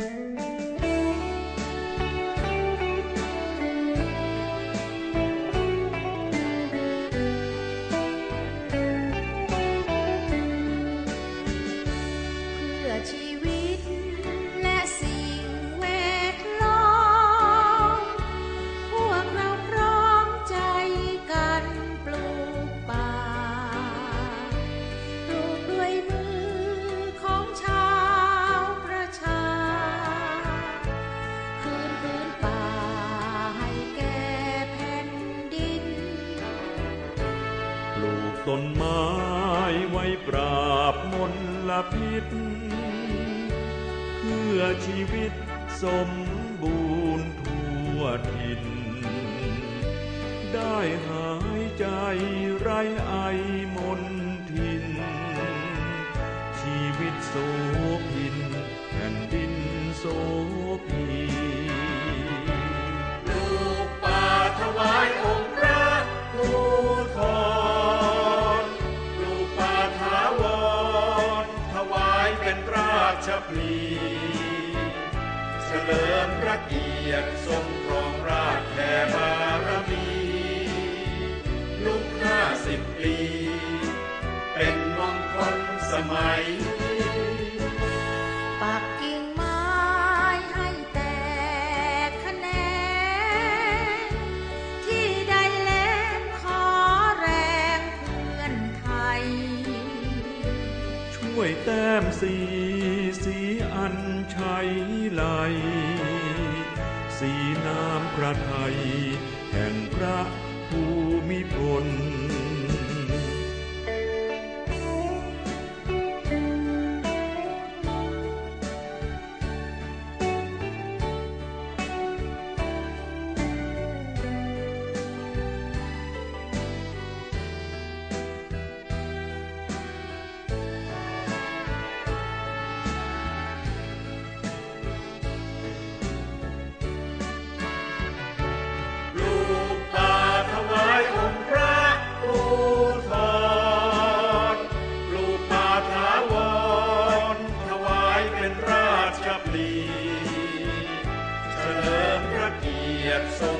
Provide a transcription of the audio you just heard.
เต้นไม้ไว้ปราบมลพิษ เพื่อชีวิตสมบูรณ์ทั่วทินได้หายใจไรไอ พลีเฉลิมพระเกียรติทรงครองราชแผ่บารมีลุกห้าสิบปี เป็นมงคลสมัย ด้วยแต้มสีสีอันชัยไหลสีน้ำพระไทยแห่งพระภูมิพล yet so